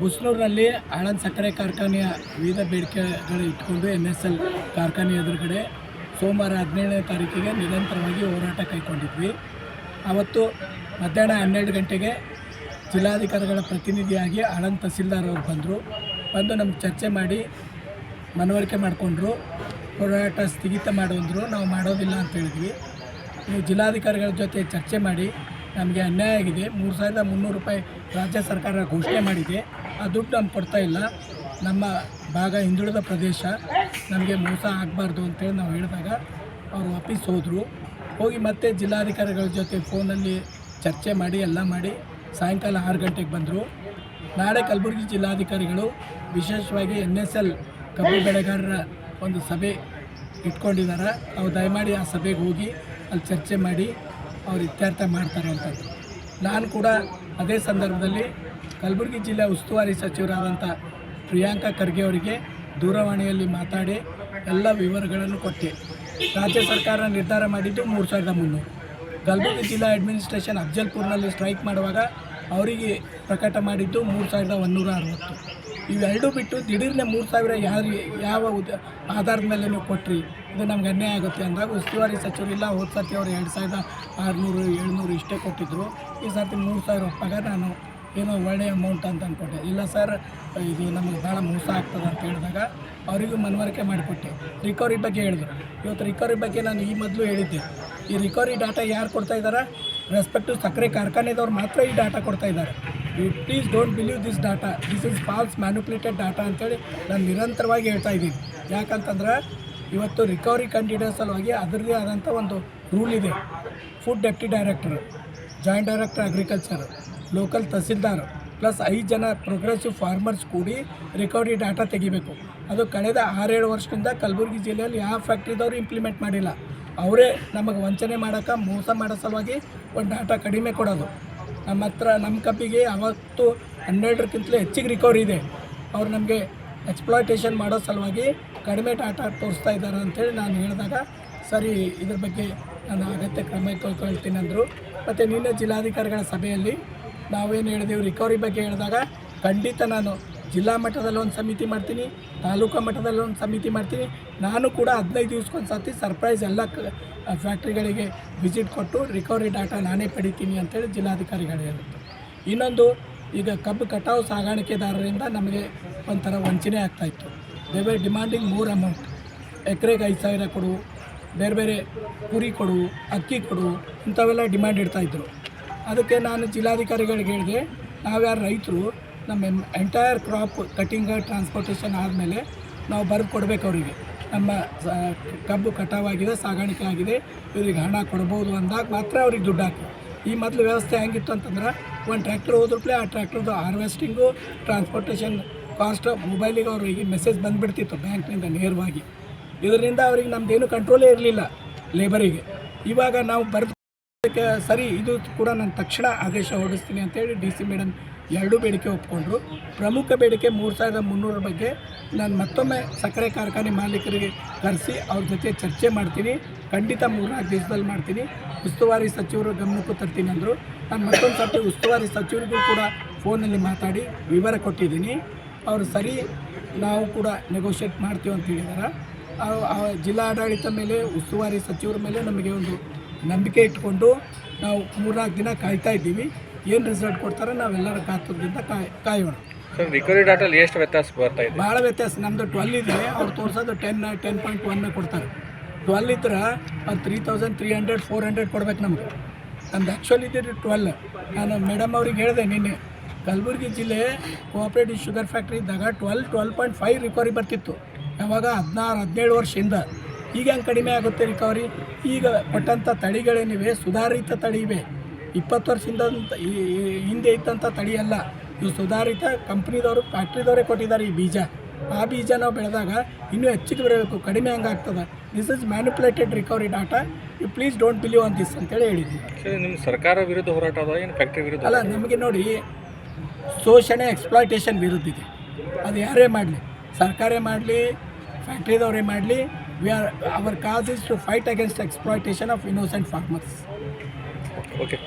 ಬುಸ್ನೂರಿನಲ್ಲಿ ಆಳಂದ್ ಸಕ್ಕರೆ ಕಾರ್ಖಾನೆಯ ವಿವಿಧ ಬೇಡಿಕೆಗಳು ಇಟ್ಕೊಂಡು ಎನ್ ಎಸ್ ಎಲ್ ಕಾರ್ಖಾನೆ ಎದುರುಗಡೆ ಸೋಮವಾರ ಹದಿನೇಳನೇ ತಾರೀಕಿಗೆ ನಿರಂತರವಾಗಿ ಹೋರಾಟ ಕೈಗೊಂಡಿದ್ವಿ. ಆವತ್ತು ಮಧ್ಯಾಹ್ನ ಹನ್ನೆರಡು ಗಂಟೆಗೆ ಜಿಲ್ಲಾಧಿಕಾರಿಗಳ ಪ್ರತಿನಿಧಿಯಾಗಿ ಹಳನ್ ತಹಸೀಲ್ದಾರ್ ಅವರು ಬಂದರು. ಬಂದು ನಮ್ಗೆ ಚರ್ಚೆ ಮಾಡಿ ಮನವರಿಕೆ ಮಾಡಿಕೊಂಡ್ರು. ಹೋರಾಟ ಸ್ಥಗಿತ ಮಾಡುವಂದರು. ನಾವು ಮಾಡೋದಿಲ್ಲ ಅಂತ ಹೇಳಿದ್ವಿ. ನೀವು ಜಿಲ್ಲಾಧಿಕಾರಿಗಳ ಜೊತೆ ಚರ್ಚೆ ಮಾಡಿ ನಮಗೆ ಅನ್ಯಾಯ ಆಗಿದೆ. ಮೂರು ಸಾವಿರದ ಮುನ್ನೂರು ರೂಪಾಯಿ ರಾಜ್ಯ ಸರ್ಕಾರ ಘೋಷಣೆ ಮಾಡಿದೆ. ಆ ದುಡ್ಡು ನಾನು ಕೊಡ್ತಾ ಇಲ್ಲ. ನಮ್ಮ ಭಾಗ ಹಿಂದುಳಿದ ಪ್ರದೇಶ ನಮಗೆ ಮೋಸ ಆಗಬಾರ್ದು ಅಂತೇಳಿ ನಾವು ಹೇಳಿದಾಗ ಅವರು ವಾಪಸ್ ಹೋದರು. ಹೋಗಿ ಮತ್ತೆ ಜಿಲ್ಲಾಧಿಕಾರಿಗಳ ಜೊತೆ ಫೋನಲ್ಲಿ ಚರ್ಚೆ ಮಾಡಿ, ಎಲ್ಲ ಮಾಡಿ ಸಾಯಂಕಾಲ ಆರು ಗಂಟೆಗೆ ಬಂದರು. ನಾಳೆ ಕಲಬುರಗಿ ಜಿಲ್ಲಾಧಿಕಾರಿಗಳು ವಿಶೇಷವಾಗಿ ಎನ್ ಎಸ್ ಎಲ್ ಕಬ್ಬು ಬೆಳೆಗಾರರ ಒಂದು ಸಭೆ ಇಟ್ಕೊಂಡಿದ್ದಾರೆ ಅವ್ರು ದಯಮಾಡಿ ಆ ಸಭೆಗೆ ಹೋಗಿ ಅಲ್ಲಿ ಚರ್ಚೆ ಮಾಡಿ ಅವ್ರು ಇತ್ಯರ್ಥ ಮಾಡ್ತಾರೆ ಅಂತ ನಾನು ಕೂಡ ಅದೇ ಸಂದರ್ಭದಲ್ಲಿ ಕಲಬುರಗಿ ಜಿಲ್ಲೆ ಉಸ್ತುವಾರಿ ಸಚಿವರಾದಂಥ ಪ್ರಿಯಾಂಕಾ ಖರ್ಗೆ ಅವರಿಗೆ ದೂರವಾಣಿಯಲ್ಲಿ ಮಾತಾಡಿ ಎಲ್ಲ ವಿವರಗಳನ್ನು ಕೊಟ್ಟೆ. ರಾಜ್ಯ ಸರ್ಕಾರ ನಿರ್ಧಾರ ಮಾಡಿದ್ದು ಮೂರು ಸಾವಿರದ ಮುನ್ನೂರು. ಕಲಬುರಗಿ ಜಿಲ್ಲಾ ಅಡ್ಮಿನಿಸ್ಟ್ರೇಷನ್ ಅಫ್ಜಲ್ಪುರ್ನಲ್ಲಿ ಸ್ಟ್ರೈಕ್ ಮಾಡುವಾಗ ಅವರಿಗೆ ಪ್ರಕಟ ಮಾಡಿದ್ದು ಮೂರು ಸಾವಿರದ ಒಂದೂರ ಅರವತ್ತು. ಇವೆರಡೂ ಬಿಟ್ಟು ದಿಢೀರ್ನೆ ಮೂರು ಸಾವಿರ ಯಾರು, ಯಾವ ಉದ, ಆಧಾರದ ಮೇಲೆ ನೀವು ಕೊಟ್ರಿ, ಇದು ನಮ್ಗೆ ಅನ್ಯಾಯ ಆಗುತ್ತೆ ಅಂದಾಗ ಉಸ್ತುವಾರಿ ಸಚಿವರು ಇಲ್ಲ, ಹೋದ ಸರ್ತಿ ಅವರು ಎರಡು ಸಾವಿರದ ಆರುನೂರು, ಏಳ್ನೂರು ಇಷ್ಟೇ ಕೊಟ್ಟಿದ್ದರು ಈ ಸರ್ತಿ ಮೂರು ಸಾವಿರ ರೂಪಾಯಿಗೆ ನಾನು ಏನೋ ಒಳ್ಳೆಯ ಅಮೌಂಟ್ ಅಂತ ಅಂದ್ಕೊಟ್ಟೆ ಇಲ್ಲ ಸರ್ ಇದು ನಮಗೆ ಭಾಳ ಮೋಸ ಆಗ್ತದೆ ಅಂತ ಹೇಳಿದಾಗ ಅವರಿಗೂ ಮನವರಿಕೆ ಮಾಡಿಕೊಟ್ಟೆ. ರಿಕವರಿ ಬಗ್ಗೆ ಹೇಳಿದ್ರು. ಇವತ್ತು ರಿಕವರಿ ಬಗ್ಗೆ ನಾನು ಈ ಮೊದಲು ಹೇಳಿದ್ದೆ. ಈ ರಿಕವರಿ ಡಾಟಾ ಯಾರು ಕೊಡ್ತಾ ಇದ್ದಾರೆ? ರೆಸ್ಪೆಕ್ಟು ಸಕ್ಕರೆ ಕಾರ್ಖಾನೆದವ್ರು ಮಾತ್ರ ಈ ಡಾಟಾ ಕೊಡ್ತಾ ಇದ್ದಾರೆ. You please don't believe this data this is false manipulated data ಅಂತೇಳಿ ನಾನು ನಿರಂತರವಾಗಿ ಹೇಳ್ತಾ ಇದ್ದೀನಿ. ಯಾಕಂತಂದ್ರೆ ಇವತ್ತು ರಿಕವರಿ ಕ್ಯಾಂಡಿಡೇಟ್ ಸಲುವಾಗಿ ಅದರದೇ ಆದಂಥ ಒಂದು ರೂಲ್ ಇದೆ. Food deputy director joint director agriculture local tahsildar plus ಐದು ಜನ ಪ್ರೋಗ್ರೆಸಿವ್ ಫಾರ್ಮರ್ಸ್ ಕೂಡಿ ರಿಕವರಿ ಡಾಟಾ ತೆಗಿಬೇಕು. ಅದು ಕಳೆದ ಆರೇಳು ವರ್ಷದಿಂದ ಕಲಬುರಗಿ ಜಿಲ್ಲೆಯಲ್ಲಿ ಯಾವ ಫ್ಯಾಕ್ಟ್ರಿದವರು ಇಂಪ್ಲಿಮೆಂಟ್ ಮಾಡಿಲ್ಲ. ಅವರೇ ನಮಗೆ ವಂಚನೆ ಮಾಡೋಕೆ, ಮೋಸ ಮಾಡೋ ಸಲುವಾಗಿ ಒಂದು ಡಾಟಾ ಕಡಿಮೆ ಕೊಡೋದು. ನಮ್ಮ ಹತ್ರ, ನಮ್ಮ ಕಬ್ಬಿಗೆ ಅವತ್ತು ಹನ್ನೆರಡಕ್ಕಿಂತಲೂ ಹೆಚ್ಚಿಗೆ ರಿಕವರಿ ಇದೆ. ಅವ್ರು ನಮಗೆ ಎಕ್ಸ್ಪ್ಲಾಯ್ಟೇಷನ್ ಮಾಡೋ ಸಲುವಾಗಿ ಕಡಿಮೆ ಡಾಟಾ ತೋರಿಸ್ತಾ ಇದ್ದಾರೆ ಅಂತೇಳಿ ನಾನು ಹೇಳಿದಾಗ, ಸರಿ, ಇದ್ರ ಬಗ್ಗೆ ನಾನು ಅಗತ್ಯ ಕ್ರಮ ಕೈಗೊಳ್ತೀನಿ ಅಂದರು. ಮತ್ತು ನಿನ್ನೆ ಜಿಲ್ಲಾಧಿಕಾರಿಗಳ ಸಭೆಯಲ್ಲಿ ನಾವೇನು ಹೇಳಿದೆವು ರಿಕವರಿ ಬಗ್ಗೆ ಹೇಳಿದಾಗ ಖಂಡಿತ ನಾನು ಜಿಲ್ಲಾ ಮಟ್ಟದಲ್ಲಿ ಒಂದು ಸಮಿತಿ ಮಾಡ್ತೀನಿ, ತಾಲೂಕು ಮಟ್ಟದಲ್ಲಿ ಒಂದು ಸಮಿತಿ ಮಾಡ್ತೀನಿ. ನಾನು ಕೂಡ ಹದಿನೈದು ದಿವ್ಸಕ್ಕೊಂದು ಸರ್ತಿ ಸರ್ಪ್ರೈಸ್ ಎಲ್ಲ ಫ್ಯಾಕ್ಟ್ರಿಗಳಿಗೆ ವಿಸಿಟ್ ಕೊಟ್ಟು ರಿಕವರಿ ಡಾಟಾ ನಾನೇ ಪಡಿತೀನಿ ಅಂತೇಳಿ ಜಿಲ್ಲಾಧಿಕಾರಿಗಳು ಹೇಳಿದ್ರು. ಇನ್ನೊಂದು, ಈಗ ಕಬ್ಬು ಕಟಾವು ಸಾಗಾಣಿಕೆದಾರರಿಂದ ನಮಗೆ ಒಂಥರ ವಂಚನೆ ಆಗ್ತಾಯಿತ್ತು they were demanding more amount ಎಕರೆಗೆ ಐದು ಸಾವಿರ ಕೊಡು, ಬೇರೆ ಬೇರೆ ಕುರಿ ಕೊಡು, ಅಕ್ಕಿ ಕೊಡು, ಇಂಥವೆಲ್ಲ ಡಿಮ್ಯಾಂಡ್ ಇಡ್ತಾಯಿದ್ರು ಅದಕ್ಕೆ ನಾನು ಜಿಲ್ಲಾಧಿಕಾರಿಗಳಿಗೆ ಹೇಳಿದೆ ನಾವ್ಯಾರು ರೈತರು, ನಮ್ಮ ಎಂಟೈರ್ ಕ್ರಾಪ್ ಕಟಿಂಗ್ ಟ್ರಾನ್ಸ್ಪೋರ್ಟೇಷನ್ ಆದಮೇಲೆ ನಾವು ಬರೆದು ಕೊಡಬೇಕು ಅವರಿಗೆ. ನಮ್ಮ ಕಬ್ಬು ಕಟಾವಾಗಿದೆ, ಸಾಗಾಣಿಕೆ ಆಗಿದೆ, ಇವ್ರಿಗೆ ಹಣ ಕೊಡ್ಬೋದು ಅಂದಾಗ ಮಾತ್ರ ಅವ್ರಿಗೆ ದುಡ್ಡು ಹಾಕಿ ಈ ಮೊದಲು ವ್ಯವಸ್ಥೆ ಹೆಂಗಿತ್ತು ಅಂತಂದ್ರೆ, ಒಂದು ಟ್ರ್ಯಾಕ್ಟರ್ ಹೋದ್ರೂ ಆ ಟ್ರ್ಯಾಕ್ಟರ್ದು ಹಾರ್ವೆಸ್ಟಿಂಗು ಟ್ರಾನ್ಸ್ಪೋರ್ಟೇಷನ್ ಕಾಸ್ಟ್ ಮೊಬೈಲಿಗೆ ಅವ್ರಿಗೆ ಮೆಸೇಜ್ ಬಂದುಬಿಡ್ತಿತ್ತು ಬ್ಯಾಂಕ್ನಿಂದ ನೇರವಾಗಿ. ಇದರಿಂದ ಅವ್ರಿಗೆ ನಮ್ಮದೇನು ಕಂಟ್ರೋಲೇ ಇರಲಿಲ್ಲ ಲೇಬರಿಗೆ ಇವಾಗ ನಾವು ಬರೆದು ಸರಿ, ಇದು ಕೂಡ ನಾನು ತಕ್ಷಣ ಆದೇಶ ಹೊರಡಿಸ್ತೀನಿ ಅಂತೇಳಿ ಡಿ ಸಿ ಮೇಡಮ್ ಎರಡೂ ಬೇಡಿಕೆ ಒಪ್ಕೊಂಡ್ರು. ಪ್ರಮುಖ ಬೇಡಿಕೆ ಮೂರು ಸಾವಿರದ ಮುನ್ನೂರ ಬಗ್ಗೆ ನಾನು ಮತ್ತೊಮ್ಮೆ ಸಕ್ಕರೆ ಕಾರ್ಖಾನೆ ಮಾಲೀಕರಿಗೆ ಕರೆಸಿ ಅವ್ರ ಜೊತೆ ಚರ್ಚೆ ಮಾಡ್ತೀನಿ. ಖಂಡಿತ ಮೂರ್ನಾಲ್ಕು ದಿವಸದಲ್ಲಿ ಮಾಡ್ತೀನಿ. ಉಸ್ತುವಾರಿ ಸಚಿವರು ಗಮನಕ್ಕೂ ತರ್ತೀನಿ ಅಂದರು. ನಾನು ಮತ್ತೊಂದು ಸರ್ತಿ ಉಸ್ತುವಾರಿ ಸಚಿವರಿಗೂ ಕೂಡ ಫೋನಲ್ಲಿ ಮಾತಾಡಿ ವಿವರ ಕೊಟ್ಟಿದ್ದೀನಿ. ಅವರು ಸರಿ ನಾವು ಕೂಡ ನೆಗೋಷಿಯೇಟ್ ಮಾಡ್ತೀವಿ ಅಂತ ಹೇಳಿದಾರೆ. ಜಿಲ್ಲಾಡಳಿತ ಮೇಲೆ, ಉಸ್ತುವಾರಿ ಸಚಿವರ ಮೇಲೆ ನಮಗೆ ಒಂದು ನಂಬಿಕೆ ಇಟ್ಕೊಂಡು ನಾವು ಮೂರ್ನಾಲ್ಕು ದಿನ ಕಾಯ್ತಾ ಇದ್ದೀವಿ. ಏನು ರಿಸಲ್ಟ್ ಕೊಡ್ತಾರೆ ನಾವೆಲ್ಲರ ಕಾತುರದಿಂದ ಕಾಯ್ ಕಾಯೋಣ. ಸರ್ ರಿಕವರಿ ಡಾಟಲ್ಲಿ ಎಷ್ಟು ವ್ಯತ್ಯಾಸ ಬರ್ತಾ ಇದೆ? ಭಾಳ ವ್ಯತ್ಯಾಸ. ನಮ್ಮದು ಟ್ವೆಲ್ ಇದೆ. ಅವ್ರು ತೋರಿಸೋದು ಟೆನ್ ಟೆನ್ ಪಾಯಿಂಟ್ ಒನ್ ಕೊಡ್ತಾರೆ. ಟ್ವೆಲ್ ಇದ್ರೆ ಅವ್ರು three thousand three hundred four hundred ಕೊಡ್ಬೇಕು ನಮ್ಗೆ. ನಮ್ದು ಆ್ಯಕ್ಚುಲಿ ಇದ್ದಿದ್ದು ಟ್ವೆಲ್ ನಾನು ಮೇಡಮ್ ಅವ್ರಿಗೆ ಹೇಳಿದೆ ನಿನ್ನೆ ಕಲಬುರಗಿ ಜಿಲ್ಲೆ ಕೋಆಪ್ರೇಟಿವ್ ಶುಗರ್ ಫ್ಯಾಕ್ಟ್ರಿ ಇದ್ದಾಗ twelve twelve point five recovery ಬರ್ತಿತ್ತು. ಯಾವಾಗ ಹದಿನಾರು ಹದಿನೇಳು ವರ್ಷದಿಂದ. ಈಗ ಹೆಂಗೆ ಕಡಿಮೆ ಆಗುತ್ತೆ ರಿಕವರಿ ಈಗ ಕೊಟ್ಟಂಥ ತಳಿಗಳೇನಿವೆ ಸುಧಾರಿತ ತಳಿ ಇವೆ. ಇಪ್ಪತ್ತು ವರ್ಷದಿಂದ ಹಿಂದೆ ಇದ್ದಂಥ ತಳಿ ಅಲ್ಲ. ಇವು ಸುಧಾರಿತ ಕಂಪ್ನಿದವರು ಫ್ಯಾಕ್ಟ್ರಿದವರೇ ಕೊಟ್ಟಿದ್ದಾರೆ ಈ ಬೀಜ. ಆ ಬೀಜ ನಾವು ಬೆಳೆದಾಗ ಇನ್ನೂ ಹೆಚ್ಚಿಗೆ ಬರಬೇಕು ಕಡಿಮೆ ಹಂಗಾಗ್ತದೆ this is manipulated recovery data you please don't believe on this ಅಂತೇಳಿ ಹೇಳಿದ್ವಿ ನಿಮ್ಮ ಸರ್ಕಾರ ವಿರುದ್ಧ ಹೋರಾಟ ಏನು ಫ್ಯಾಕ್ಟ್ರಿ ವಿರುದ್ಧ ಅಲ್ಲ ನಿಮಗೆ ನೋಡಿ ಶೋಷಣೆ ಎಕ್ಸ್ಪ್ಲಾಯ್ಟೇಷನ್ ವಿರುದ್ಧ ಇದೆ. ಅದು ಯಾರೇ ಮಾಡಲಿ ಸರ್ಕಾರೇ ಮಾಡಲಿ ಫ್ಯಾಕ್ಟ್ರಿದವರೇ ಮಾಡಲಿ We are, our cause is to fight against exploitation of innocent farmers. Okay.